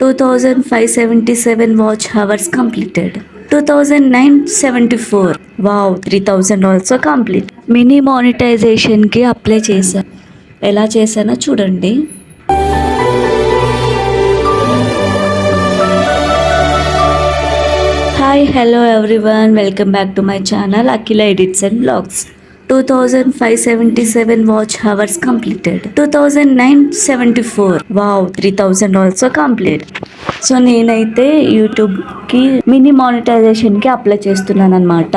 Two thousand five seventy seven watch hours completed two thousand nine seventy four wow three thousand also complete mini మానిటైజేషన్కి apply చేశాను ఎలా చేశానో చూడండి. Hi hello everyone welcome back to my channel Akhila edits and blogs two thousand five seventy seven watch hours completed two thousand nine seventy four wow three thousand also complete so నేనైతే యూట్యూబ్కి mini మానిటైజేషన్కి apply చేస్తున్నాను అనమాట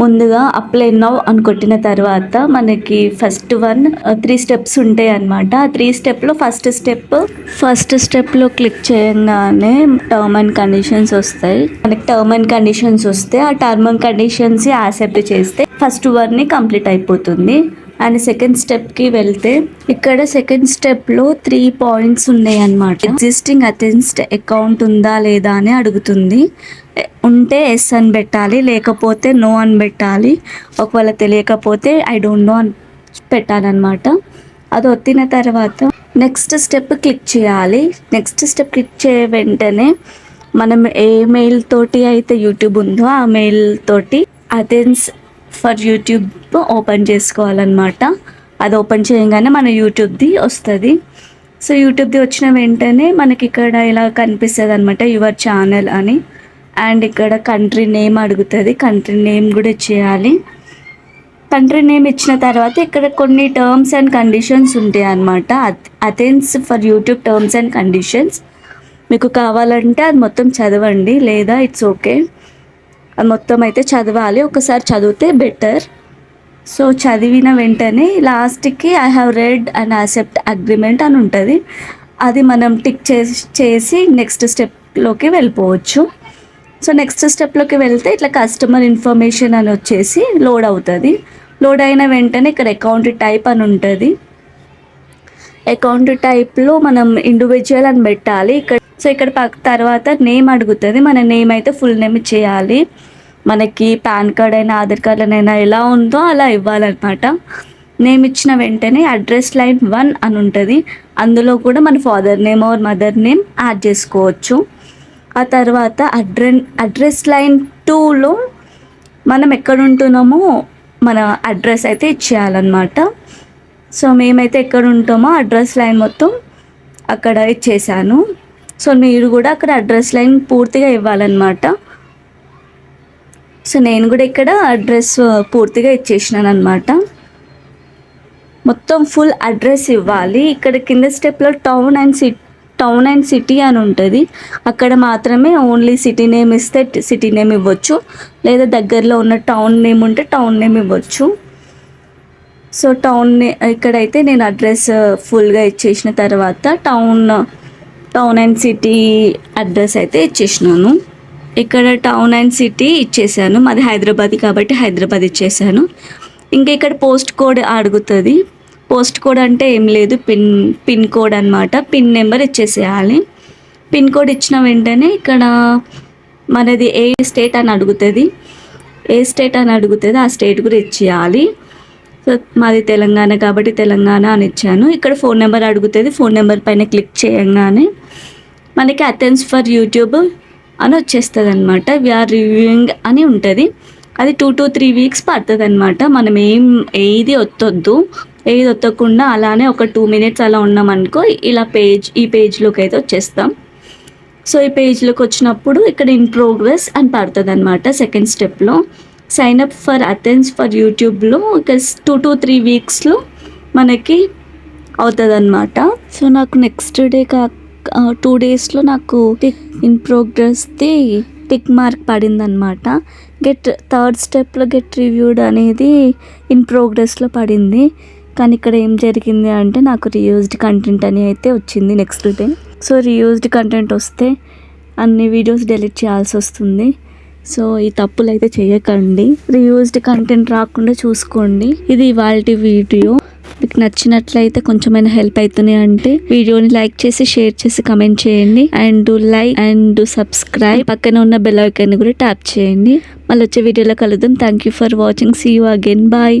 ముందుగా apply now అని కొట్టిన తర్వాత మనకి ఫస్ట్ వన్ త్రీ స్టెప్స్ ఉంటాయి అనమాట ఆ త్రీ స్టెప్లో ఫస్ట్ స్టెప్ ఫస్ట్ స్టెప్లో క్లిక్ చేయగానే టర్మ్ అండ్ కండిషన్స్ వస్తాయి. మనకి టర్మ్ అండ్ కండిషన్స్ వస్తే ఆ టర్మ్ అండ్ కండిషన్స్ యాక్సెప్ట్ చేస్తే ఫస్ట్ వర్ని కంప్లీట్ అయిపోతుంది. అండ్ సెకండ్ స్టెప్కి వెళ్తే ఇక్కడ సెకండ్ స్టెప్లో త్రీ పాయింట్స్ ఉన్నాయి అన్నమాట ఎగ్జిస్టింగ్ అటెన్స్డ్ అకౌంట్ ఉందా లేదా అని అడుగుతుంది. ఉంటే ఎస్ అని పెట్టాలి లేకపోతే నో అని పెట్టాలి. ఒకవేళ తెలియకపోతే ఐ డోంట్ నో అని పెట్టాలన్నమాట. అది వచ్చిన తర్వాత నెక్స్ట్ స్టెప్ క్లిక్ చేయాలి. నెక్స్ట్ స్టెప్ క్లిక్ చేయ వెంటనే మనం ఏ మెయిల్ తోటి అయితే యూట్యూబ్ ఉందో ఆ మెయిల్ తోటి అథెన్స్ ఫర్ యూట్యూబ్ ఓపెన్ చేసుకోవాలన్నమాట. అది ఓపెన్ చేయగానే మన యూట్యూబ్ది వస్తుంది. సో యూట్యూబ్ది వచ్చిన వెంటనే మనకి ఇక్కడ ఇలా కనిపిస్తుంది అనమాట యువర్ ఛానల్ అని. అండ్ ఇక్కడ కంట్రీ నేమ్ అడుగుతుంది. కంట్రీ నేమ్ కూడా ఇచ్చేయాలి. కంట్రీ నేమ్ ఇచ్చిన తర్వాత ఇక్కడ కొన్ని టర్మ్స్ అండ్ కండిషన్స్ ఉంటాయి అన్నమాట AdSense for YouTube terms and conditions. మీకు కావాలంటే అది మొత్తం చదవండి. లేదా ఇట్స్ ఓకే. అది మొత్తం అయితే చదవాలి. ఒకసారి చదివితే బెటర్. సో చదివిన వెంటనే లాస్ట్కి I have read and accept agreement అని ఉంటుంది. అది మనం టిక్ చేసి చేసి నెక్స్ట్ స్టెప్లోకి వెళ్ళిపోవచ్చు. సో నెక్స్ట్ స్టెప్లోకి వెళ్తే ఇట్లా కస్టమర్ ఇన్ఫర్మేషన్ అని వచ్చేసి లోడ్ అవుతుంది. లోడ్ అయిన వెంటనే ఇక్కడ అకౌంట్ టైప్ అని ఉంటుంది. అకౌంట్ టైప్లో మనం ఇండివిజువల్ అని పెట్టాలి. ఇక్కడ సో ఇక్కడ తర్వాత నేమ్ అడుగుతుంది. మన నేమ్ అయితే ఫుల్ నేమ్ చేయాలి మనకి పాన్ కార్డ్ అయినా ఆధార్ కార్డులనైనా ఎలా ఉందో అలా ఇవ్వాలన్నమాట. నేమ్ ఇచ్చిన వెంటనే అడ్రస్ లైన్ వన్ అని ఉంటుంది. అందులో కూడా మన father name or mother name add చేసుకోవచ్చు. ఆ తర్వాత అడ్రె అడ్రస్ లైన్ టూలో మనం ఎక్కడ ఉంటున్నామో మన అడ్రస్ అయితే ఇచ్చేయాలన్నమాట. సో మేమైతే ఎక్కడ ఉంటామో అడ్రస్ లైన్ మొత్తం అక్కడ ఇచ్చేసాను. సో మీరు కూడా అక్కడ అడ్రస్ లైన్ పూర్తిగా ఇవ్వాలన్నమాట. సో నేను కూడా ఇక్కడ అడ్రస్ పూర్తిగా ఇచ్చేసినాను అనమాట మొత్తం ఫుల్ అడ్రస్ ఇవ్వాలి. ఇక్కడ కింద స్టెప్లో town and city town and city అని ఉంటుంది. అక్కడ మాత్రమే ఓన్లీ సిటీ నేమ్ ఇస్తే సిటీ నేమ్ ఇవ్వచ్చు. లేదా దగ్గరలో ఉన్న టౌన్ నేమ్ ఉంటే టౌన్ నేమ్ ఇవ్వచ్చు. సో టౌన్ ఇక్కడైతే నేను అడ్రస్ ఫుల్గా ఇచ్చేసిన తర్వాత town town and city address అయితే ఇచ్చేసినాను. ఇక్కడ టౌన్ అండ్ సిటీ ఇచ్చేసాను. మాది హైదరాబాద్ కాబట్టి హైదరాబాద్ ఇచ్చేసాను. ఇంకా ఇక్కడ పోస్ట్ కోడ్ అడుగుతుంది. పోస్ట్ కోడ్ అంటే ఏం లేదు. పిన్ పిన్ కోడ్ అనమాట పిన్ నెంబర్ ఇచ్చేసేయాలి. పిన్ కోడ్ ఇచ్చిన వెంటనే ఇక్కడ మనది ఏ స్టేట్ అని అడుగుతుంది. ఏ స్టేట్ అని అడుగుతుంది ఆ స్టేట్ కూడా ఇచ్చేయాలి. సో మాది తెలంగాణ కాబట్టి తెలంగాణ అని ఇచ్చాను. ఇక్కడ ఫోన్ నెంబర్ అడుగుతుంది. ఫోన్ నెంబర్ పైన క్లిక్ చేయంగానే మనకి అథెన్స్ ఫర్ యూట్యూబ్ అని వచ్చేస్తుంది అనమాట వీఆర్ రివ్యూయింగ్ అని ఉంటుంది. అది టూ టు త్రీ వీక్స్ పడుతుంది అనమాట మనం ఏం ఏది ఒత్తొద్దు. ఏది ఒత్తకుండా అలానే ఒక టూ మినిట్స్ అలా ఉన్నామనుకో ఇలా పేజ్ ఈ పేజ్లోకి అయితే వచ్చేస్తాం. సో ఈ పేజ్లోకి వచ్చినప్పుడు ఇక్కడ ఇన్ ప్రోగ్రెస్ అని పడుతుంది అనమాట సెకండ్ స్టెప్లో sign up for AdSense for యూట్యూబ్లో ఇక టూ టు త్రీ వీక్స్లో మనకి అవుతుంది అనమాట సో నాకు నెక్స్ట్ డే కాక టూ డేస్లో నాకు టిక్ ఇన్ ప్రోగ్రెస్ది టిక్ మార్క్ పడిందనమాట గెట్ థర్డ్ స్టెప్లో గెట్ రివ్యూడ్ అనేది ఇన్ ప్రోగ్రెస్లో పడింది. కానీ ఇక్కడ ఏం జరిగింది అంటే నాకు రియూజ్డ్ కంటెంట్ అని అయితే వచ్చింది next day so reused content వస్తే అన్ని వీడియోస్ డెలీట్ చేయాల్సి వస్తుంది. సో ఈ తప్పులు అయితే చేయకండి. రియూజ్డ్ కంటెంట్ రాకుండా చూసుకోండి. ఇది ఇవాళ వీడియో మీకు నచ్చినట్లయితే కొంచెమైనా హెల్ప్ అవుతుంది అంటే వీడియోని లైక్ చేసి షేర్ చేసి కమెంట్ చేయండి. అండ్ లైక్ అండ్ సబ్స్క్రైబ్ పక్కన ఉన్న బెల్ ఐకాన్ కూడా ట్యాప్ చేయండి. మళ్ళీ వచ్చే వీడియోలో కలుద్దాం. Thank you for watching see you again bye